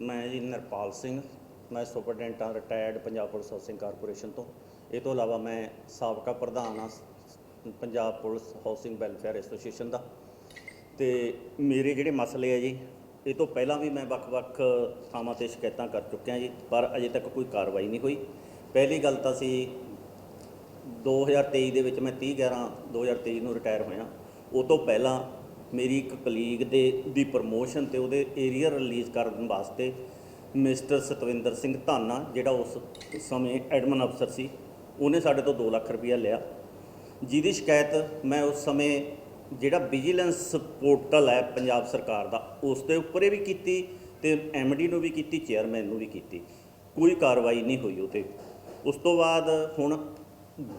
ਮੈਂ ਜੀ ਨਰਪਾਲ ਸਿੰਘ, ਮੈਂ ਸੁਪਰਡੈਂਟ ਹਾਂ retired Punjab police housing corporation ਤੋਂ। ਇਹ ਤੋਂ ਇਲਾਵਾ ਮੈਂ ਸਾਬਕਾ ਪ੍ਰਧਾਨ ਹਾਂ Punjab police housing welfare association ਦਾ। ਤੇ ਮੇਰੇ ਜਿਹੜੇ ਮਸਲੇ ਆ ਜੀ, ਇਹ ਤੋਂ ਪਹਿਲਾਂ ਵੀ ਮੈਂ ਵੱਖ-ਵੱਖ ਥਾਵਾਂ ਤੇ ਸ਼ਿਕਾਇਤਾਂ ਕਰ ਚੁੱਕਿਆ ਜੀ, ਪਰ ਅਜੇ ਤੱਕ ਕੋਈ ਕਾਰਵਾਈ ਨਹੀਂ ਹੋਈ। ਪਹਿਲੀ ਗੱਲ ਤਾਂ ਸੀ 2023 ਦੇ ਵਿੱਚ ਮੈਂ 30 11 2023 ਨੂੰ ਰਿਟਾਇਰ ਹੋਇਆ। ਉਹ ਤੋਂ ਪਹਿਲਾਂ ਮੇਰੀ ਇੱਕ ਕਲੀਗ ਦੇ, ਦੀ ਪ੍ਰਮੋਸ਼ਨ ਤੇ ਉਹਦੇ ਏਰੀਆ ਰਿਲੀਜ਼ ਕਰਨ ਵਾਸਤੇ ਮਿਸਟਰ ਸਤਵਿੰਦਰ ਸਿੰਘ ਧਾਨਾ, ਜਿਹੜਾ ਉਸ ਸਮੇਂ ਐਡਮਨ ਅਫਸਰ ਸੀ, ਉਹਨੇ ਸਾਡੇ ਤੋਂ 2 ਲੱਖ ਰੁਪਇਆ ਲਿਆ। ਜਿਹਦੀ ਸ਼ਿਕਾਇਤ ਮੈਂ ਉਸ ਸਮੇਂ ਜਿਹੜਾ ਵਿਜੀਲੈਂਸ ਪੋਰਟਲ ਹੈ ਪੰਜਾਬ ਸਰਕਾਰ ਦਾ, ਉਸ ਦੇ ਉੱਪਰ ਵੀ ਕੀਤੀ ਤੇ ਐਮਡੀ ਨੂੰ ਵੀ ਕੀਤੀ ਚੇਅਰਮੈਨ ਨੂੰ ਵੀ ਕੀਤੀ। ਕੋਈ ਕਾਰਵਾਈ ਨਹੀਂ ਹੋਈ ਉਹ 'ਤੇ ਉਸ ਤੋਂ ਬਾਅਦ ਹੁਣ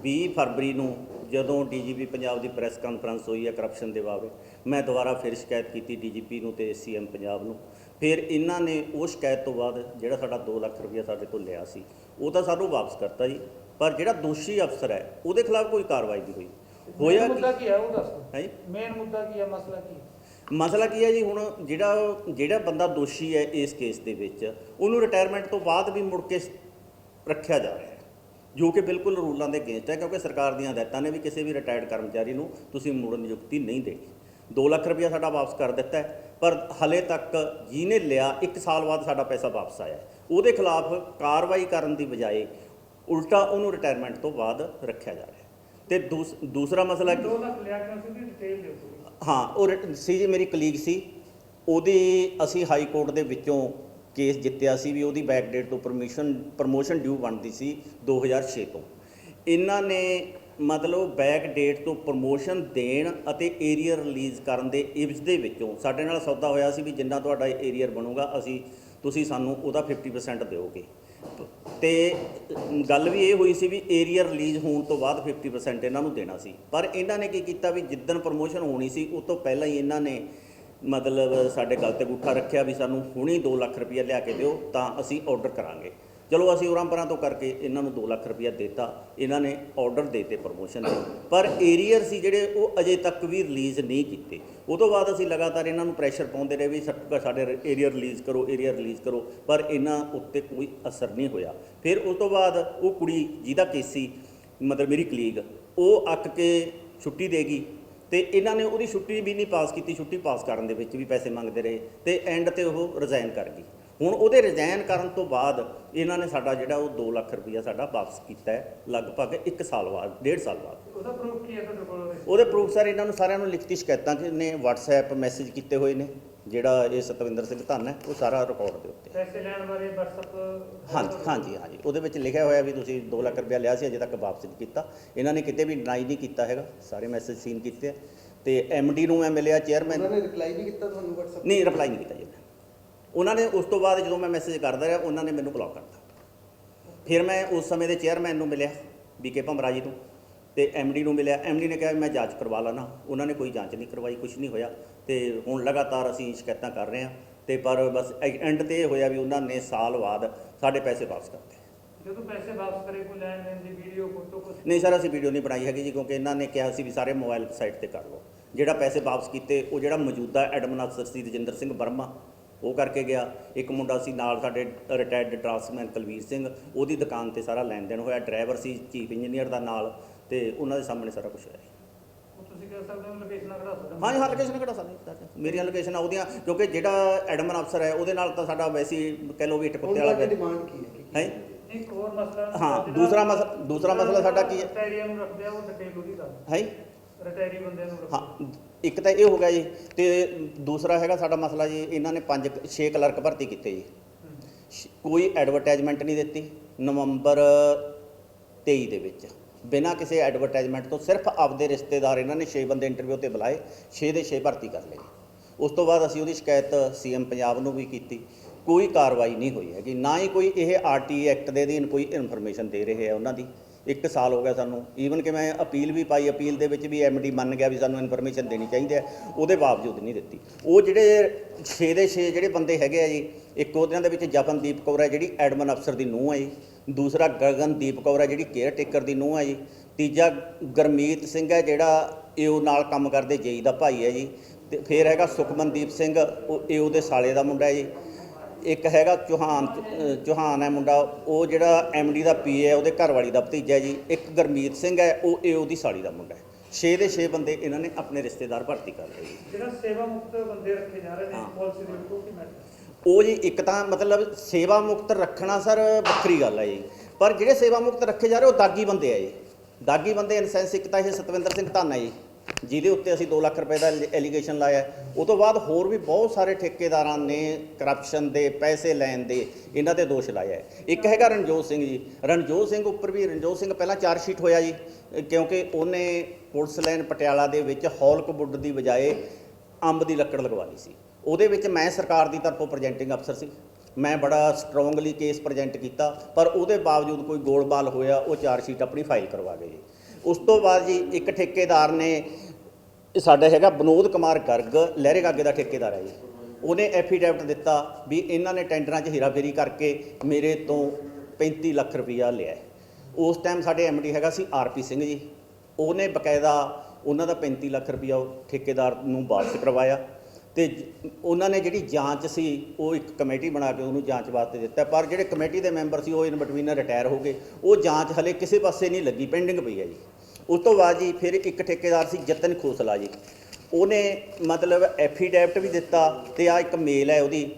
20 ਫਰਵਰੀ ਨੂੰ ਜਦੋਂ ਡੀਜੀਪੀ ਪੰਜਾਬ ਦੀ ਪ੍ਰੈਸ ਕਾਨਫਰੰਸ ਹੋਈ ਹੈ ਕਰਪਸ਼ਨ ਦੇ ਬਾਬਤ ਮੈਂ ਦੁਬਾਰਾ ਫਿਰ ਸ਼ਿਕਾਇਤ ਕੀਤੀ ਡੀਜੀਪੀ ਨੂੰ ਤੇ ਸੀਐਮ ਪੰਜਾਬ ਨੂੰ। ਫਿਰ ਇਹਨਾਂ ਨੇ ਉਹ ਸ਼ਿਕਾਇਤ ਤੋਂ ਬਾਅਦ ਜਿਹੜਾ ਸਾਡਾ 2 ਲੱਖ ਰੁਪਇਆ ਸਾਡੇ ਤੋਂ ਲਿਆ ਸੀ ਉਹ ਤਾਂ ਸਾਨੂੰ ਵਾਪਸ ਕਰਤਾ ਜੀ। ਪਰ ਜਿਹੜਾ ਦੋਸ਼ੀ ਅਫਸਰ ਹੈ ਉਹਦੇ ਖਿਲਾਫ ਕੋਈ ਕਾਰਵਾਈ ਨਹੀਂ ਹੋਈ। ਹੋਇਆ ਮੁੱਦਾ ਕੀ? ਹੈ ਉਹ ਦੱਸ ਹੈ ਮੇਨ ਮੁੱਦਾ ਕੀ ਹੈ ਮਸਲਾ ਕੀ ਹੈ? ਮਸਲਾ ਕੀ ਹੈ ਜੀ ਹੁਣ ਜਿਹੜਾ ਜਿਹੜਾ ਬੰਦਾ ਦੋਸ਼ੀ ਹੈ ਇਸ ਕੇਸ ਦੇ ਵਿੱਚ ਉਹਨੂੰ ਰਿਟਾਇਰਮੈਂਟ ਤੋਂ ਬਾਅਦ ਵੀ ਮੁੜ ਕੇ ਰੱਖਿਆ ਜਾ ਰਿਹਾ। ਜੋ ਕਿ ਬਿਲਕੁਲ ਰੂਲਾਂ ਦੇ ਅਗੇਂਸਟ ਹੈ ਕਿਉਂਕਿ ਸਰਕਾਰ ਦੀਆਂ ਹਦਾਇਤਾਂ ਨੇ ਵੀ ਕਿਸੇ ਵੀ ਰਿਟਾਇਰਡ ਕਰਮਚਾਰੀ ਨੂੰ ਤੁਸੀਂ ਮੁੜ ਨਿਯੁਕਤੀ ਨਹੀਂ ਦੇਣੀ। 2 ਲੱਖ ਰੁਪਇਆ ਸਾਡਾ ਵਾਪਸ ਕਰ ਦਿੱਤਾ ਹੈ, ਪਰ ਹਲੇ ਤੱਕ ਜਿਹਨੇ ਲਿਆ 1 ਸਾਲ ਬਾਅਦ ਸਾਡਾ ਪੈਸਾ ਵਾਪਸ ਆਇਆ। ਉਹਦੇ ਖਿਲਾਫ ਕਾਰਵਾਈ ਕਰਨ ਦੀ ਬਜਾਏ ਉਲਟਾ ਉਹਨੂੰ ਰਿਟਾਇਰਮੈਂਟ ਤੋਂ ਬਾਅਦ ਰੱਖਿਆ ਜਾ ਰਿਹਾ ਤੇ ਦੂਸ- ਦੂਸਰਾ ਮਸਲਾ ਕੀ? 2 ਲੱਖ ਲਿਆ ਕਿਉਂ ਸੀ? ਡਿਟੇਲ ਦਿਓ। ਹਾਂ ਉਹ ਸੀ ਜੀ ਮੇਰੀ ਕਲੀਗ ਸੀ। ਉਹਦੀ ਅਸੀਂ ਹਾਈ ਕੋਰਟ ਦੇ ਵਿੱਚੋਂ ਕੇਸ ਜਿੱਤਿਆ ਸੀ ਵੀ ਉਹਦੀ ਬੈਕ ਡੇਟ ਤੋਂ ਪਰਮਿਸ਼ਨ ਪ੍ਰਮੋਸ਼ਨ ਡਿਊ ਬਣਦੀ ਸੀ 2006 ਤੋਂ। ਇਹਨਾਂ ਨੇ ਮਤਲਬ ਬੈਕ ਡੇਟ ਤੋਂ ਪ੍ਰਮੋਸ਼ਨ ਦੇਣ ਅਤੇ ਏਰੀਅਰ ਰਿਲੀਜ਼ ਕਰਨ ਦੇ ਇਵਜ਼ ਦੇ ਵਿੱਚੋਂ ਸਾਡੇ ਨਾਲ ਸੌਦਾ ਹੋਇਆ ਸੀ ਵੀ ਜਿੰਨਾ ਤੁਹਾਡਾ ਏਰੀਅਰ ਬਣੂਗਾ, ਅਸੀਂ, ਤੁਸੀਂ ਸਾਨੂੰ ਉਹਦਾ 50% ਦਿਓਗੇ। ਤੇ ਗੱਲ ਵੀ ਇਹ ਹੋਈ ਸੀ ਵੀ ਏਰੀਆ ਰਿਲੀਜ਼ ਹੋਣ ਤੋਂ ਬਾਅਦ 50% ਇਹਨਾਂ ਨੂੰ ਦੇਣਾ ਸੀ। ਪਰ ਇਹਨਾਂ ਨੇ ਕੀ ਕੀਤਾ ਵੀ ਜਿੱਦਣ ਪ੍ਰਮੋਸ਼ਨ ਹੋਣੀ ਸੀ, ਉਸ ਤੋਂ ਪਹਿਲਾਂ ਹੀ ਇਹਨਾਂ ਨੇ ਮਤਲਬ ਸਾਡੇ ਗੱਲ ਤੇ ਗੁੱਠਾ ਰੱਖਿਆ ਵੀ ਸਾਨੂੰ ਹੁਣੀ 2 ਲੱਖ ਰੁਪਇਆ ਲਿਆ ਕੇ ਦਿਓ, ਤਾਂ ਅਸੀਂ ਆਰਡਰ ਕਰਾਂਗੇ। ਚਲੋ, ਅਸੀਂ ਉਰਾਂ ਪਰਾਂ ਤੋਂ ਕਰਕੇ ਇਹਨਾਂ ਨੂੰ 2 ਲੱਖ ਰੁਪਇਆ ਦਿੱਤਾ, ਇਹਨਾਂ ਨੇ ਆਰਡਰ ਦੇਤੇ ਪ੍ਰਮੋਸ਼ਨ ਦੇ ਪਰ ਏਰੀਅਰ ਸੀ ਜਿਹੜੇ, ਉਹ ਅਜੇ ਤੱਕ ਵੀ ਰਿਲੀਜ਼ ਨਹੀਂ ਕੀਤੇ। ਉਹ ਤੋਂ ਬਾਅਦ ਅਸੀਂ ਲਗਾਤਾਰ ਇਹਨਾਂ ਨੂੰ ਪ੍ਰੈਸ਼ਰ ਪਾਉਂਦੇ ਰਹੇ ਵੀ ਸਾ- ਸਾਡੇ ਏਰੀਆ ਰਿਲੀਜ਼ ਕਰੋ ਏਰੀਆ ਰਿਲੀਜ਼ ਕਰੋ, ਪਰ ਇਹਨਾਂ ਉੱਤੇ ਕੋਈ ਅਸਰ ਨਹੀਂ ਹੋਇਆ। ਫਿਰ ਉਸ ਤੋਂ ਬਾਅਦ ਉਹ ਕੁੜੀ ਜਿਹਦਾ ਕੇਸ ਸੀ, ਮਤਲਬ ਮੇਰੀ ਕਲੀਗ ਉਹ ਅੱਕ ਕੇ ਛੁੱਟੀ ਦੇਗੀ ਤੇ ਇਹਨਾਂ ਨੇ ਉਹਦੀ ਛੁੱਟੀ ਵੀ ਨਹੀਂ ਪਾਸ ਕੀਤੀ ਛੁੱਟੀ ਪਾਸ ਕਰਨ ਦੇ ਵਿੱਚ ਵੀ ਪੈਸੇ ਮੰਗਦੇ ਰਹੇ ਤੇ ਐਂਡ ਤੇ ਉਹ ਰਿਜ਼ਾਈਨ ਕਰ ਗਈ। ਹੁਣ ਉਹਦੇ ਰਿਜ਼ਾਈਨ ਕਰਨ ਤੋਂ ਬਾਅਦ ਇਹਨਾਂ ਨੇ ਸਾਡਾ ਜਿਹੜਾ ਉਹ 2 ਲੱਖ ਰੁਪਇਆ ਸਾਡਾ ਵਾਪਸ ਕੀਤਾ ਹੈ ਲਗਭਗ 1 ਸਾਲ ਬਾਅਦ 1.5 ਸਾਲ ਬਾਅਦ। ਉਹਦਾ ਪ੍ਰੂਫ ਕੀ ਹੈ ਤੁਹਾਡੇ ਕੋਲ ਉਹਦੇ? ਪ੍ਰੂਫ ਸਰ ਇਹਨਾਂ ਨੂੰ ਸਾਰਿਆਂ ਨੂੰ ਲਿਖਤੀ ਸ਼ਿਕਾਇਤਾਂ ਕਿ ਨੇ WhatsApp ਮੈਸੇਜ ਕੀਤੇ ਹੋਏ ਨੇ। ਜਿਹੜਾ ਇਹ ਸਤਵਿੰਦਰ ਸਿੰਘ ਧੰਨ ਹੈ ਉਹ ਸਾਰਾ ਰਿਕਾਰਡ ਦੇ ਉੱਤੇ ਪੈਸੇ ਲੈਣ ਬਾਰੇ WhatsApp ਹਾਂਜੀ ਹਾਂਜੀ ਹਾਂਜੀ। ਉਹਦੇ ਵਿੱਚ ਲਿਖਿਆ ਹੋਇਆ ਵੀ ਤੁਸੀਂ 2 ਲੱਖ ਰੁਪਇਆ ਲਿਆ ਸੀ ਅਜੇ ਤੱਕ ਵਾਪਸ ਨਹੀਂ ਕੀਤਾ। ਇਹਨਾਂ ਨੇ ਕਿਤੇ ਵੀ ਡਿਨਾਈ ਨਹੀਂ ਕੀਤਾ ਹੈਗਾ। ਸਾਰੇ ਮੈਸੇਜ ਸੀਨ ਕੀਤੇ ਆ। ਤੇ ਐਮਡੀ ਨੂੰ ਮੈਂ ਮਿਲਿਆ ਚੇਅਰਮੈਨ ਉਹਨਾਂ ਨੇ ਰਿਪਲਾਈ ਨਹੀਂ ਕੀਤਾ ਤੁਹਾਨੂੰ WhatsApp ਨਹੀਂ ਰਿਪਲਾਈ ਨਹੀਂ ਕੀਤਾ ਜੀ ਉਹਨੇ। ਉਹਨਾਂ ਨੇ ਉਸ ਤੋਂ ਬਾਅਦ ਜਦੋਂ ਮੈਂ ਮੈਸੇਜ ਕਰਦਾ ਰਿਹਾ ਉਹਨਾਂ ਨੇ ਮੈਨੂੰ ਬਲੌਕ ਕਰਤਾ। ਫਿਰ ਮੈਂ ਉਸ ਸਮੇਂ ਦੇ ਚੇਅਰਮੈਨ ਨੂੰ ਮਿਲਿਆ ਬੀਕੇ ਭੰਮਰਾਜੀ ਤੋਂ ਤੇ ਐਮਡੀ ਨੂੰ ਮਿਲਿਆ। ਐਮਡੀ ਨੇ ਕਿਹਾ ਮੈਂ ਜਾਂਚ ਕਰਵਾ ਲੈਣਾ ਉਹਨਾਂ ਨੇ ਕੋਈ ਜਾਂਚ ਨਹੀਂ ਕਰਵਾਈ ਕੁਝ ਨਹੀਂ ਹੋਇਆ। ਤੇ ਹੁਣ ਲਗਾਤਾਰ ਅਸੀਂ ਸ਼ਿਕਾਇਤਾਂ ਕਰ ਰਹੇ ਹਾਂ। ਤੇ ਪਰ ਬਸ ਐਂਡ ਤੇ ਇਹ ਹੋਇਆ ਵੀ ਉਹਨਾਂ ਨੇ ਸਾਲ ਬਾਅਦ ਸਾਡੇ ਪੈਸੇ ਵਾਪਸ ਕਰਤੇ ਜਦੋਂ ਪੈਸੇ ਵਾਪਸ ਕਰੇ ਕੋਈ ਲੈਣ ਦੇਣ ਦੀ ਵੀਡੀਓ ਫੋਟੋ ਕੁਝ ਨਹੀਂ ਸਰ ਅਸੀਂ ਵੀਡੀਓ ਨਹੀਂ ਬਣਾਈ ਹੈਗੀ ਜੀ ਕਿਉਂਕਿ ਇਹਨਾਂ ਨੇ ਕਿਹਾ ਸੀ ਵੀ ਸਾਰੇ ਮੋਬਾਈਲ ਸਾਈਟ ਤੇ ਕਰ ਲਓ। ਜਿਹੜਾ ਪੈਸੇ ਵਾਪਸ ਕੀਤੇ ਉਹ ਜਿਹੜਾ ਮੌਜੂਦਾ ਐਡਮਨ ਅਫਸਰ ਸੀ ਰਜਿੰਦਰ ਸਿੰਘ ਵਰਮਾ ਉਹ ਕਰਕੇ ਗਿਆ। ਇੱਕ ਮੁੰਡਾ ਸੀ ਨਾਲ ਸਾਡੇ ਰਿਟਾਇਰਡ ਡਰਾਫਟਸਮੈਨ ਕੁਲਵੀਰ ਸਿੰਘ ਉਹਦੀ ਦੁਕਾਨ ਤੇ ਸਾਰਾ ਲੈਣ ਦੇਣ ਹੋਇਆ। ਡਰਾਈਵਰ ਸੀ ਚੀਫ ਇੰਜੀਨੀਅਰ ਦਾ ਨਾਲ। ਤੇ ਉਹਨਾਂ ਦੇ ਸਾਹਮਣੇ ਸਾਰਾ ਕੁਝ ਤੁਸੀਂ ਕਹਿ ਸਕਦੇ ਹੋ ਲੋਕੇਸ਼ਨਾਂ ਕਢਾ ਸਕਦੇ ਹੋ। ਹਾਂ ਹਾਂ ਲੋਕੇਸ਼ਨ ਕਿਹੜਾ ਸਾਨੂੰ ਮੇਰੀਆਂ ਲੋਕੇਸ਼ਨਾਂ ਉਹਦੀਆਂ ਕਿਉਂਕਿ ਜਿਹੜਾ ਐਡਮਨ ਅਫਸਰ ਹੈ ਉਹਦੇ ਨਾਲ ਤਾਂ ਸਾਡਾ ਵੈਸੇ ਹੀ ਕਹਿ ਲਓ ਵੀ ਇੱਟ ਕੁੱਤੇ ਵਾਲਾ। ਡਿਮਾਂਡ ਕੀ ਹੈ? ਹੈ? ਇੱਕ ਹੋਰ ਮਸਲਾ ਹਾਂ, ਦੂਸਰਾ ਮਸਲਾ- ਦੂਸਰਾ ਮਸਲਾ ਸਾਡਾ ਕੀ ਹੈ? ਰਿਟਾਇਰੀਆਂ ਨੂੰ ਰੱਖਦੇ ਆ ਉਹ ਡਿਟੇਲ ਉਹਦੀ ਦੱਸ ਹੈ? ਰਿਟਾਇਰੀ ਬੰਦੇ ਨੂੰ ਰੱਖੋ। ਹਾਂ ਇੱਕ ਤਾਂ ਇਹ ਹੋ ਗਿਆ ਜੀ ਤੇ ਦੂਸਰਾ ਹੈਗਾ ਸਾਡਾ ਮਸਲਾ ਜੀ ਇਹਨਾਂ ਨੇ 5 6 ਕਲਰਕ ਭਰਤੀ ਕੀਤੇ ਜੀ। ਹੂੰ। ਕੋਈ ਐਡਵਰਟਾਈਜ਼ਮੈਂਟ ਨਹੀਂ ਦਿੱਤੀ ਨਵੰਬਰ 23 ਦੇ ਵਿੱਚ। ਬਿਨਾਂ ਕਿਸੇ ਐਡਵਰਟਾਈਜ਼ਮੈਂਟ ਤੋਂ ਸਿਰਫ ਆਪਦੇ ਰਿਸ਼ਤੇਦਾਰ ਇਹਨਾਂ ਨੇ 6 ਬੰਦੇ ਇੰਟਰਵਿਊ ਤੇ ਬੁਲਾਏ 6 ਦੇ 6 ਭਰਤੀ ਕਰ ਲਏ ਉਸ ਤੋਂ ਬਾਅਦ ਅਸੀਂ ਉਹਦੀ ਸ਼ਿਕਾਇਤ ਸੀਐਮ ਪੰਜਾਬ ਨੂੰ ਵੀ ਕੀਤੀ। ਕੋਈ ਕਾਰਵਾਈ ਨਹੀਂ ਹੋਈ ਹੈਗੀ, ਨਾ ਹੀ ਕੋਈ ਇਹ ਆਰਟੀ ਐਕਟ ਦੇ ਅਧੀਨ ਕੋਈ ਇਨਫੋਰਮੇਸ਼ਨ ਦੇ ਰਹੇ ਹੈ ਉਹਨਾਂ ਦੀ। ਇੱਕ ਸਾਲ ਹੋ ਗਿਆ ਸਾਨੂੰ। ਈਵਨ ਕਿ ਮੈਂ ਅਪੀਲ ਵੀ ਪਾਈ, ਅਪੀਲ ਦੇ ਵਿੱਚ ਵੀ ਐਮਡੀ ਮੰਨ ਗਿਆ ਵੀ ਸਾਨੂੰ ਇਨਫੋਰਮੇਸ਼ਨ ਦੇਣੀ ਚਾਹੀਦੀ ਹੈ, ਉਹਦੇ ਬਾਵਜੂਦ ਨਹੀਂ ਦਿੱਤੀ। ਉਹ ਜਿਹੜੇ 6 ਦੇ 6 ਜਿਹੜੇ ਬੰਦੇ ਹੈਗੇ ਆ ਜੀ, ਇੱਕ ਉਹਦੇ ਦੇ ਵਿੱਚ ਜਪਨਦੀਪ ਕੌਰ ਹੈ, ਜਿਹੜੀ ਐਡਮਨ ਅਫਸਰ ਦੀ ਨੂੰਹ ਹੈ ਜੀ। ਦੂਸਰਾ ਗਗਨਦੀਪ ਕੌਰ ਹੈ ਜਿਹੜੀ ਕੇਅਰ ਟੇਕਰ ਦੀ ਨੂੰਹ ਹੈ ਜੀ। ਤੀਜਾ ਗਰਮੀਤ ਸਿੰਘ ਹੈ ਜਿਹੜਾ ਏਓ ਨਾਲ ਕੰਮ ਕਰਦੇ ਜੇਈ ਦਾ ਭਾਈ ਹੈ ਜੀ। ਤੇ ਫਿਰ ਹੈਗਾ ਸੁਖਮਨਦੀਪ ਸਿੰਘ ਉਹ ਏਓ ਦੇ ਸਾਲੇ ਦਾ ਮੁੰਡਾ ਹੈ ਜੀ। ਇੱਕ ਹੈਗਾ ਚੌਹਾਨ ਚੌਹਾਨ ਹੈ ਮੁੰਡਾ। ਉਹ ਜਿਹੜਾ ਐਮਡੀ ਦਾ ਪੀਏ ਹੈ ਉਹਦੇ ਘਰ ਵਾਲੀ ਦਾ ਭਤੀਜਾ ਹੈ ਜੀ। ਇੱਕ ਗਰਮੀਤ ਸਿੰਘ ਹੈ ਉਹ ਏਓ ਦੀ ਸਾਲੀ ਦਾ ਮੁੰਡਾ ਹੈ। 6 ਦੇ 6 ਬੰਦੇ ਇਹਨਾਂ ਨੇ ਆਪਣੇ ਰਿਸ਼ਤੇਦਾਰ ਭਰਤੀ ਕਰ ਲਏ ਜਿਹੜਾ ਸੇਵਾ ਮੁਕਤ ਬੰਦੇ ਰੱਖੇ ਜਾ ਰਹੇ ਨੇ। ਪਾਲਿਸੀ ਦੇ ਉਹ ਕੀ ਮੈਟਰ ਉਹ ਜੀ ਇੱਕ ਤਾਂ ਮਤਲਬ ਸੇਵਾ ਮੁਕਤ ਰੱਖਣਾ ਸਰ ਵੱਖਰੀ ਗੱਲ ਹੈ ਜੀ। ਪਰ ਜਿਹੜੇ ਸੇਵਾ ਮੁਕਤ ਰੱਖੇ ਜਾ ਰਹੇ ਉਹ ਦਾਗੀ ਬੰਦੇ ਆ ਜੀ। ਦਾਗੀ ਬੰਦੇ ਇਨ ਸੈਂਸ ਇੱਕ ਤਾਂ ਇਹ ਸਤਵਿੰਦਰ ਸਿੰਘ ਧਾਨਾ ਜੀ, ਜਿਹਦੇ ਉੱਤੇ ਅਸੀਂ 2 ਲੱਖ ਰੁਪਏ ਦਾ ਐਲੀਗੇਸ਼ਨ ਲਾਇਆ। ਉਹ ਤੋਂ ਬਾਅਦ ਹੋਰ ਵੀ ਬਹੁਤ ਸਾਰੇ ਠੇਕੇਦਾਰਾਂ ਨੇ ਕਰਪਸ਼ਨ ਦੇ, ਪੈਸੇ ਲੈਣ ਦੇ, ਇਹਨਾਂ ਤੇ ਦੋਸ਼ ਲਾਇਆ ਇੱਕ ਹੈਗਾ ਰਣਜੋਤ ਸਿੰਘ ਜੀ। ਰਣਜੋਤ ਸਿੰਘ ਉੱਪਰ ਵੀ, ਰਣਜੋਤ ਸਿੰਘ ਪਹਿਲਾਂ ਚਾਰਜ ਸ਼ੀਟ ਹੋਇਆ ਜੀ, ਕਿਉਂਕਿ ਉਹਨੇ ਪੁਲਿਸ ਲਾਈਨ ਪਟਿਆਲਾ ਦੇ ਵਿੱਚ ਹੌਲਕ ਦੀ ਬਜਾਏ ਅੰਬ ਦੀ ਲੱਕੜ ਲਗਵਾ ਲਈ ਸੀ। ਉਹਦੇ ਵਿੱਚ ਮੈਂ ਸਰਕਾਰ ਦੀ ਤਰਫੋਂ ਪ੍ਰੈਜ਼ੈਂਟਿੰਗ ਅਫਸਰ ਸੀ। ਮੈਂ ਬੜਾ ਸਟਰੋਂਗਲੀ ਕੇਸ ਪ੍ਰੈਜ਼ੈਂਟ ਕੀਤਾ, ਪਰ ਉਹਦੇ ਬਾਵਜੂਦ ਕੋਈ ਗੋਲਬਾਲ ਹੋਇਆ, ਉਹ ਚਾਰਜ ਸ਼ੀਟ ਆਪਣੀ ਫਾਈਲ ਕਰਵਾ ਗਏ ਜੀ। ਉਸ ਤੋਂ ਬਾਅਦ ਜੀ ਇੱਕ ਠੇਕੇਦਾਰ ਨੇ ਸਾਡਾ ਹੈਗਾ ਬਨੋਦ ਕੁਮਾਰ ਗਰਗ, ਲਹਿਰੇ ਗਾਗੇ ਦਾ ਠੇਕੇਦਾਰ ਹੈ ਜੀ। ਉਹਨੇ ਐਫੀਡੈਵਿਟ ਦਿੱਤਾ ਵੀ ਇਹਨਾਂ ਨੇ ਟੈਂਡਰਾਂ 'ਚ ਹੀਰਾਫੇਰੀ ਕਰਕੇ ਮੇਰੇ ਤੋਂ 35 ਲੱਖ ਰੁਪਈਆ ਲਿਆ ਉਸ ਟਾਈਮ ਸਾਡੇ ਐਮਡੀ ਹੈਗਾ ਸੀ ਆਰਪੀ ਸਿੰਘ ਜੀ। ਉਹਨੇ ਬਕਾਇਦਾ ਉਹਨਾਂ ਦਾ 35 ਲੱਖ ਰੁਪਈਆ ਠੇਕੇਦਾਰ ਨੂੰ ਵਾਪਸ ਕਰਵਾਇਆ। ਤੇ ਉਹਨਾਂ ਨੇ ਜਿਹੜੀ ਜਾਂਚ ਸੀ, ਉਹ ਇੱਕ ਕਮੇਟੀ ਬਣਾ ਕੇ ਉਹਨੂੰ ਜਾਂਚ ਵਾਸਤੇ ਦਿੱਤਾ। ਪਰ ਜਿਹੜੇ ਕਮੇਟੀ ਦੇ ਮੈਂਬਰ ਸੀ, ਉਹ ਇਨ ਬਿਟਵੀਨ ਰਿਟਾਇਰ ਹੋ ਗਏ। ਉਹ ਜਾਂਚ ਹਲੇ ਕਿਸੇ ਪਾਸੇ ਨਹੀਂ ਲੱਗੀ, ਪੈਂਡਿੰਗ ਪਈ ਹੈ ਜੀ। ਉਸ ਤੋਂ ਬਾਅਦ ਜੀ ਫਿਰ ਇੱਕ ਠੇਕੇਦਾਰ ਸੀ, ਜਤਨ ਖੋਸਲਾ ਜੀ। ਉਹਨੇ ਮਤਲਬ ਐਫੀਡੈਵਿਟ ਵੀ ਦਿੱਤਾ ਤੇ ਆ ਇੱਕ ਮੇਲ ਹੈ ਉਹਦੀ,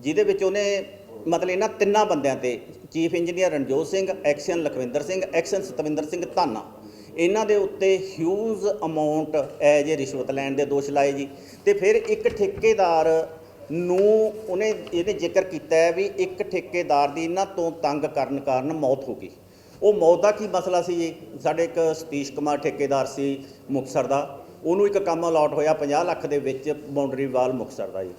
ਜਿਹਦੇ ਵਿੱਚ ਉਹਨੇ ਮਤਲਬ ਇਹਨਾਂ ਤਿੰਨਾਂ ਬੰਦਿਆਂ ਤੇ, chief engineer Ranjot Singh, XEN Lakhwinder Singh, XEN Satwinder Singh Dhana ਇਹਨਾਂ ਦੇ ਉੱਤੇ ਹਿਊਜ ਅਮਾਉਂਟ ਐਜ ਏ ਰਿਸ਼ਵਤ ਲੈਣ ਦੇ ਦੋਸ਼ ਲਾਏ ਜੀ। ਤੇ ਫਿਰ ਇੱਕ ਠੇਕੇਦਾਰ ਨੂੰ ਉਹਨੇ ਇਹਨੇ ਜ਼ਿਕਰ ਕੀਤਾ ਹੈ ਵੀ ਇੱਕ ਠੇਕੇਦਾਰ ਦੀ ਇਹਨਾਂ ਤੋਂ ਤੰਗ ਕਰਨ ਕਾਰਨ ਮੌਤ ਹੋ ਗਈ। ਉਹ ਮੌਤ ਦਾ ਕੀ ਮਸਲਾ ਸੀ ਜੀ? ਸਾਡੇ ਇੱਕ ਸਤੀਸ਼ ਕੁਮਾਰ ਠੇਕੇਦਾਰ ਸੀ ਮੁਕਤਸਰ ਦਾ। ਉਹਨੂੰ ਇੱਕ ਕੰਮ ਅਲਾਟ ਹੋਇਆ 50 ਲੱਖ ਦੇ ਵਿੱਚ ਬਾਉਂਡਰੀ ਵਾਲ ਮੁਕਤਸਰ ਦਾ ਜੀ।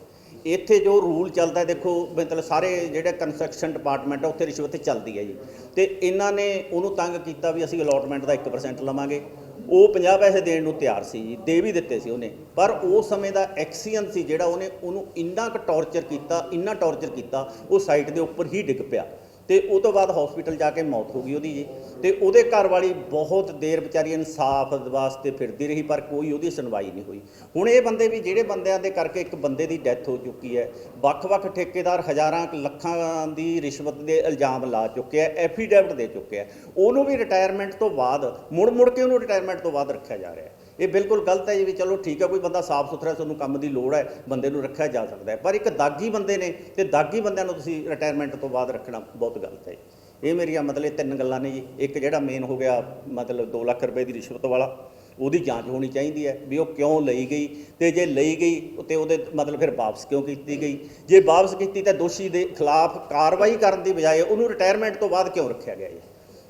ਇੱਥੇ ਜੋ ਰੂਲ ਚੱਲਦਾ ਦੇਖੋ, ਮਤਲਬ ਸਾਰੇ ਜਿਹੜੇ ਕੰਸਟਰਕਸ਼ਨ ਡਿਪਾਰਟਮੈਂਟ ਆ, ਉੱਥੇ ਰਿਸ਼ਵਤ ਚੱਲਦੀ ਹੈ ਜੀ। ਤੇ ਇਹਨਾਂ ਨੇ ਉਹਨੂੰ ਤੰਗ ਕੀਤਾ ਵੀ ਅਸੀਂ ਅਲੋਟਮੈਂਟ ਦਾ 1% ਲਵਾਂਗੇ। ਉਹ 50 ਪੈਸੇ ਦੇਣ ਨੂੰ ਤਿਆਰ ਸੀ ਜੀ, ਦੇ ਵੀ ਦਿੱਤੇ ਸੀ ਉਹਨੇ। ਪਰ ਉਹ ਸਮੇਂ ਦਾ ਐਕਸੀਅਨ ਸੀ ਜਿਹੜਾ ਉਹਨੇ ਉਹਨੂੰ ਇੰਨਾ ਕੁ ਟੌਰਚਰ ਕੀਤਾ, ਇੰਨਾ ਟੌਰਚਰ ਕੀਤਾ, ਉਹ ਸਾਈਟ ਦੇ ਉੱਪਰ ਹੀ ਡਿੱਗ ਪਿਆ। ਤੇ ਉਹ ਤੋਂ ਬਾਅਦ ਹਸਪੀਟਲ ਜਾ ਕੇ ਮੌਤ ਹੋ ਗਈ ਉਹਦੀ ਜੀ। ਤੇ ਉਹਦੇ ਘਰ ਵਾਲੀ ਬਹੁਤ ਦੇਰ ਵਿਚਾਰੀ ਇਨਸਾਫ ਵਾਸਤੇ ਫਿਰਦੀ ਰਹੀ, ਪਰ ਕੋਈ ਉਹਦੀ ਸੁਣਵਾਈ ਨਹੀਂ ਹੋਈ। ਹੁਣ ਇਹ ਬੰਦੇ ਵੀ ਜਿਹੜੇ ਬੰਦਿਆਂ ਦੇ ਕਰਕੇ ਇੱਕ ਬੰਦੇ ਦੀ ਡੈਥ ਹੋ ਚੁੱਕੀ ਹੈ, ਵੱਖ-ਵੱਖ ਠੇਕੇਦਾਰ ਹਜ਼ਾਰਾਂ ਲੱਖਾਂ ਦੀ ਰਿਸ਼ਵਤ ਦੇ ਇਲਜ਼ਾਮ ਲਾ ਚੁੱਕੇ ਆ ਐਫੀਡੈਵਿਟ ਦੇ ਚੁੱਕੇ ਆ ਉਹਨੂੰ ਵੀ ਰਿਟਾਇਰਮੈਂਟ ਤੋਂ ਬਾਅਦ, ਮੁੜ-ਮੁੜ ਕੇ ਉਹਨੂੰ ਰਿਟਾਇਰਮੈਂਟ ਤੋਂ ਬਾਅਦ ਰੱਖਿਆ ਜਾ ਰਿਹਾ ਹੈ। ਇਹ ਬਿਲਕੁਲ ਗਲਤ ਹੈ ਜੀ ਵੀ ਚਲੋ ਠੀਕ ਹੈ, ਕੋਈ ਬੰਦਾ ਸਾਫ਼ ਸੁਥਰਾ ਤੁਹਾਨੂੰ ਕੰਮ ਦੀ ਲੋੜ ਹੈ, ਬੰਦੇ ਨੂੰ ਰੱਖਿਆ ਜਾ ਸਕਦਾ ਹੈ। ਪਰ ਇੱਕ ਦਾਗੀ ਬੰਦੇ ਨੇ ਤੇ ਦਾਗੀ ਬੰਦਿਆਂ ਨੂੰ ਤੁਸੀਂ ਰਿਟਾਇਰਮੈਂਟ ਤੋਂ ਬਾਅਦ ਰੱਖਣਾ ਬਹੁਤ ਗਲਤ ਹੈ। ਇਹ ਮੇਰੀਆਂ ਮਤਲਬ ਇਹ ਤਿੰਨ ਗੱਲਾਂ ਨੇ ਜੀ। ਇੱਕ ਜਿਹੜਾ ਮੇਨ ਹੋ ਗਿਆ ਮਤਲਬ 2 ਲੱਖ ਰੁਪਏ ਦੀ ਰਿਸ਼ਵਤ ਵਾਲਾ, ਉਹਦੀ ਜਾਂਚ ਹੋਣੀ ਚਾਹੀਦੀ ਹੈ ਵੀ ਉਹ ਕਿਉਂ ਲਈ ਗਈ ਤੇ ਜੇ ਲਈ ਗਈ ਤੇ ਉਹਦੇ ਮਤਲਬ ਫਿਰ ਵਾਪਸ ਕਿਉਂ ਕੀਤੀ ਗਈ। ਜੇ ਵਾਪਸ ਕੀਤੀ ਤਾਂ ਦੋਸ਼ੀ ਦੇ ਖਿਲਾਫ ਕਾਰਵਾਈ ਕਰਨ ਦੀ ਬਜਾਏ ਉਹਨੂੰ ਰਿਟਾਇਰਮੈਂਟ ਤੋਂ ਬਾਅਦ ਕਿਉਂ ਰੱਖਿਆ ਗਿਆ ਜੀ?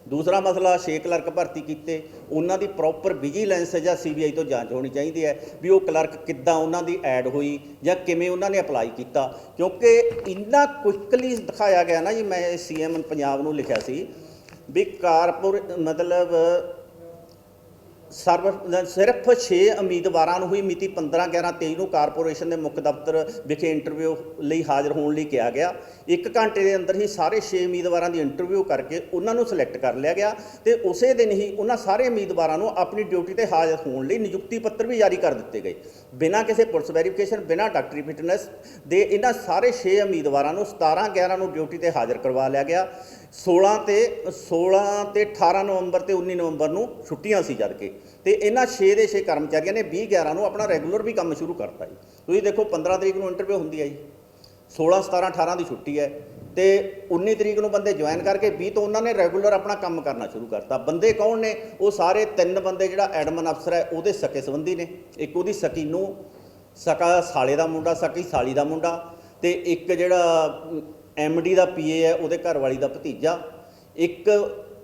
ਦੂਸਰਾ ਮਸਲਾ 6 ਕਲਰਕ ਭਰਤੀ ਕੀਤੇ, ਉਹਨਾਂ ਦੀ ਪ੍ਰੋਪਰ ਵਿਜੀਲੈਂਸ ਜਾਂ ਸੀਬੀਆਈ ਤੋਂ ਜਾਂਚ ਹੋਣੀ ਚਾਹੀਦੀ ਹੈ ਵੀ ਉਹ ਕਲਰਕ ਕਿੱਦਾਂ ਉਹਨਾਂ ਦੀ ਐਡ ਹੋਈ ਜਾਂ ਕਿਵੇਂ ਉਹਨਾਂ ਨੇ ਅਪਲਾਈ ਕੀਤਾ। ਕਿਉਂਕਿ ਇੰਨਾ ਕੁਇਕਲੀ ਦਿਖਾਇਆ ਗਿਆ ਨਾ ਜੀ, ਮੈਂ ਸੀਐਮ ਪੰਜਾਬ ਨੂੰ ਲਿਖਿਆ ਸੀ, ਵੀ ਕਾਰਪੋਰ ਮਤਲਬ ਸਰਵ ਸਿਰਫ 6 ਉਮੀਦਵਾਰਾਂ ਨੂੰ ਹੀ ਮਿਤੀ 15 11 23 ਨੂੰ ਕਾਰਪੋਰੇਸ਼ਨ ਦੇ ਮੁੱਖ ਦਫ਼ਤਰ ਵਿਖੇ ਇੰਟਰਵਿਊ ਲਈ ਹਾਜ਼ਰ ਹੋਣ ਲਈ ਕਿਹਾ ਗਿਆ। ਇੱਕ ਘੰਟੇ ਦੇ ਅੰਦਰ ਹੀ ਸਾਰੇ 6 ਉਮੀਦਵਾਰਾਂ ਦੀ ਇੰਟਰਵਿਊ ਕਰਕੇ ਉਹਨਾਂ ਨੂੰ ਸਿਲੈਕਟ ਕਰ ਲਿਆ ਗਿਆ ਤੇ ਉਸੇ ਦਿਨ ਹੀ ਉਹਨਾਂ ਸਾਰੇ ਉਮੀਦਵਾਰਾਂ ਨੂੰ ਆਪਣੀ ਡਿਊਟੀ ਤੇ ਹਾਜ਼ਰ ਹੋਣ ਲਈ ਨਿਯੁਕਤੀ ਪੱਤਰ ਵੀ ਜਾਰੀ ਕਰ ਦਿੱਤੇ ਗਏ। ਬਿਨਾਂ ਕਿਸੇ ਪੁਲਿਸ ਵੈਰੀਫਿਕੇਸ਼ਨ ਬਿਨਾਂ ਡਾਕਟਰੀ ਫਿਟਨੈਸ ਦੇ ਇਹਨਾਂ ਸਾਰੇ 6 ਉਮੀਦਵਾਰਾਂ ਨੂੰ 17 11 ਨੂੰ ਡਿਊਟੀ ਤੇ ਹਾਜ਼ਰ ਕਰਵਾ ਲਿਆ ਗਿਆ। 16 ਤੇ 16 ਤੇ 18 ਨਵੰਬਰ ਤੇ 19 ਨਵੰਬਰ ਨੂੰ ਛੁੱਟੀਆਂ ਸੀ ਜਦ ਕਿ ਤੇ ਇਹਨਾਂ 6 ਦੇ 6 ਕਰਮਚਾਰੀਆਂ ਨੇ 20 11 ਨੂੰ ਆਪਣਾ ਰੈਗੂਲਰ ਵੀ ਕੰਮ ਸ਼ੁਰੂ ਕਰਤਾ ਜੀ। ਤੁਸੀਂ ਦੇਖੋ 15 ਤਰੀਕ ਨੂੰ ਇੰਟਰਵਿਊ ਹੁੰਦੀ ਹੈ ਜੀ। 16 17 18 ਦੀ ਛੁੱਟੀ ਹੈ ਤੇ 19 ਤਰੀਕ ਨੂੰ ਬੰਦੇ ਜੁਆਇਨ ਕਰਕੇ 20 ਤੋਂ ਉਹਨਾਂ ਨੇ ਰੈਗੂਲਰ ਆਪਣਾ ਕੰਮ ਕਰਨਾ ਸ਼ੁਰੂ ਕਰਤਾ। ਬੰਦੇ ਕੌਣ ਨੇ? ਉਹ ਸਾਰੇ ਤਿੰਨ ਬੰਦੇ ਜਿਹੜਾ ਐਡਮਨ ਅਫਸਰ ਹੈ, ਉਹਦੇ ਸਕੇ ਸੰਬੰਧੀ ਨੇ। ਇੱਕ ਉਹਦੀ ਸਕੀ ਨੂੰ, ਸਕਾ ਸਾਲੇ ਦਾ ਮੁੰਡਾ, ਸਕੀ ਸਾਲੀ ਦਾ ਮੁੰਡਾ ਤੇ ਇੱਕ ਜਿਹੜਾ ਐਮਡੀ ਦਾ ਪੀਏ ਹੈ, ਉਹਦੇ ਘਰ ਵਾਲੀ ਦਾ ਭਤੀਜਾ। ਇੱਕ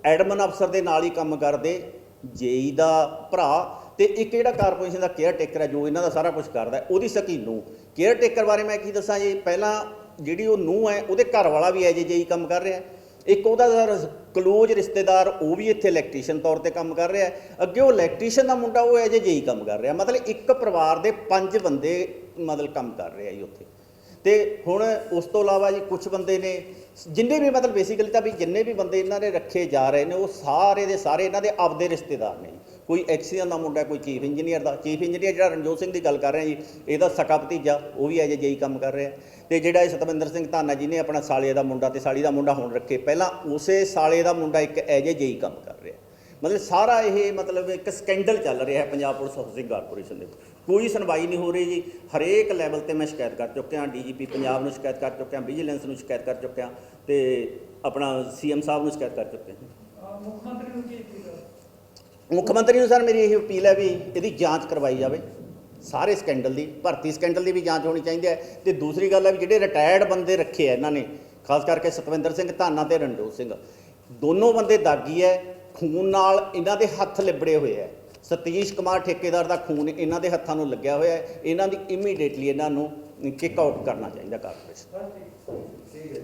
ਐਡਮਨ ਅਫਸਰ ਦੇ ਨਾਲ ਹੀ ਕੰਮ ਕਰਦੇ ਜੇਈ ਦਾ ਭਰਾ ਤੇ ਇੱਕ ਜਿਹੜਾ ਕਾਰਪੋਰੇਸ਼ਨ ਦਾ ਕੇਅਰ ਟੇਕਰ ਹੈ, ਜੋ ਇਹਨਾਂ ਦਾ ਸਾਰਾ ਕੁਝ ਕਰਦਾ ਉਹਦੀ ਸਕੀ ਨੂੰ ਕੇਅਰ ਟੇਕਰ ਬਾਰੇ ਮੈਂ ਕੀ ਦੱਸਾਂ ਜੀ? ਪਹਿਲਾਂ ਜਿਹੜੀ ਉਹ ਨੂੰ ਹੈ, ਉਹਦੇ ਘਰ ਵਾਲਾ ਵੀ ਐਜੇ ਜੇਈ ਕੰਮ ਕਰ ਰਿਹਾ ਇੱਕ ਉਹਦਾ ਕਲੋਜ਼ ਰਿਸ਼ਤੇਦਾਰ, ਉਹ ਵੀ ਇੱਥੇ ਇਲੈਕਟ੍ਰੀਸ਼ੀਅਨ ਤੌਰ ਤੇ ਕੰਮ ਕਰ ਰਿਹਾ ਅੱਗੇ ਉਹ ਇਲੈਕਟ੍ਰੀਸ਼ੀਅਨ ਦਾ ਮੁੰਡਾ, ਉਹ ਐਜੇ ਜੇਈ ਕੰਮ ਕਰ ਰਿਹਾ ਮਤਲਬ ਇੱਕ ਪਰਿਵਾਰ ਦੇ ਪੰਜ ਬੰਦੇ ਮਤਲਬ ਕੰਮ ਕਰ ਰਿਹਾ ਜੀ ਉੱਥੇ। ਤੇ ਹੁਣ ਉਸ ਤੋਂ ਇਲਾਵਾ ਜੀ ਕੁਝ ਬੰਦੇ ਨੇ, ਜਿੰਨੇ ਵੀ ਮਤਲਬ ਬੇਸਿਕਲੀ ਤਾਂ ਵੀ ਜਿੰਨੇ ਵੀ ਬੰਦੇ ਇਹਨਾਂ ਨੇ ਰੱਖੇ ਜਾ ਰਹੇ ਨੇ, ਉਹ ਸਾਰੇ ਦੇ ਸਾਰੇ ਇਹਨਾਂ ਦੇ ਆਪਦੇ ਰਿਸ਼ਤੇਦਾਰ ਨੇ ਕੋਈ ਐਕਸੀਅਨ ਦਾ ਮੁੰਡਾ, ਕੋਈ ਚੀਫ ਇੰਜੀਨੀਅਰ ਦਾ ਚੀਫ ਇੰਜੀਨੀਅਰ ਜਿਹੜਾ ਰਣਜੋਤ ਸਿੰਘ ਦੀ ਗੱਲ ਕਰ ਰਹੇ ਜੀ, ਇਹਦਾ ਸਕਾ ਭਤੀਜਾ, ਉਹ ਵੀ ਐਜੇ ਜੇਈ ਕੰਮ ਕਰ ਰਿਹਾ। ਤੇ ਜਿਹੜਾ ਇਹ ਸਤਵਿੰਦਰ ਸਿੰਘ ਧਾਨਾ ਜੀ ਨੇ ਆਪਣਾ ਸਾਲੇ ਦਾ ਮੁੰਡਾ ਤੇ ਸਾਲੀ ਦਾ ਮੁੰਡਾ ਹੁਣ ਰੱਖੇ, ਪਹਿਲਾਂ ਉਸੇ ਸਾਲੇ ਦਾ ਮੁੰਡਾ ਇੱਕ ਐਜੇ ਜਿਹੀ ਕੰਮ ਕਰ ਰਿਹਾ। ਮਤਲਬ ਸਾਰਾ ਇਹ ਮਤਲਬ ਇੱਕ ਸਕੈਂਡਲ ਚੱਲ ਰਿਹਾ ਹੈ ਪੰਜਾਬ ਪੁਲਿਸ ਹਾਊਸਿੰਗ ਕਾਰਪੋਰੇਸ਼ਨ ਦੇ। ਕੋਈ ਸੁਣਵਾਈ ਨਹੀਂ ਹੋ ਰਹੀ ਜੀ। ਹਰੇਕ ਲੈਵਲ ਤੇ ਮੈਂ ਸ਼ਿਕਾਇਤ ਕਰ ਚੁੱਕਿਆ ਡੀਜੀਪੀ ਪੰਜਾਬ ਨੂੰ ਸ਼ਿਕਾਇਤ ਕਰ ਚੁੱਕਿਆ ਵਿਜੀਲੈਂਸ ਨੂੰ ਸ਼ਿਕਾਇਤ ਕਰ ਚੁੱਕਿਆ ਤੇ ਆਪਣਾ ਸੀਐਮ ਸਾਹਿਬ ਨੂੰ ਸ਼ਿਕਾਇਤ ਕਰ ਚੁੱਕੇ ਹਾਂ। ਅਹ ਮੁੱਖ ਮੰਤਰੀ ਨੂੰ ਕੀ ਕੀਤਾ ਮੁੱਖ ਮੰਤਰੀ ਨੂੰ ਸਰ ਮੇਰੀ ਇਹ ਅਪੀਲ ਹੈ ਵੀ ਇਹਦੀ ਜਾਂਚ ਕਰਵਾਈ ਜਾਵੇ। ਸਾਰੇ ਸਕੈਂਡਲ ਦੀ ਭਰਤੀ ਸਕੈਂਡਲ ਦੀ ਵੀ ਜਾਂਚ ਹੋਣੀ ਚਾਹੀਦੀ ਹੈ। ਤੇ ਦੂਸਰੀ ਗੱਲ ਹੈ ਵੀ ਜਿਹੜੇ ਰਿਟਾਇਰਡ ਬੰਦੇ ਰੱਖੇ ਆ ਇਹਨਾਂ ਨੇ ਖਾਸ ਕਰਕੇ ਸਤਵਿੰਦਰ ਸਿੰਘ ਧਾਨਾ ਤੇ ਰਣਜੋਤ ਸਿੰਘ ਦੋਨੋਂ ਬੰਦੇ ਦਾਗੀ ਹੈ। ਖੂਨ ਨਾਲ ਇਹਨਾਂ ਦੇ ਹੱਥ ਲਿਬੜੇ ਹੋਏ ਹੈ। ਸਤੀਸ਼ ਕੁਮਾਰ ਠੇਕੇਦਾਰ ਦਾ ਖੂਨ ਇਹਨਾਂ ਦੇ ਹੱਥਾਂ ਨੂੰ ਲੱਗਿਆ ਹੋਇਆ ਹੈ। ਇਹਨਾਂ ਦੀ ਇਮੀਡੀਏਟਲੀ ਇਹਨਾਂ ਨੂੰ ਕਿਕ ਆਊਟ ਕਰਨਾ ਚਾਹੀਦਾ ਕਾਰਪੋਰੇਸ਼ਨ। ਠੀਕ ਹੈ।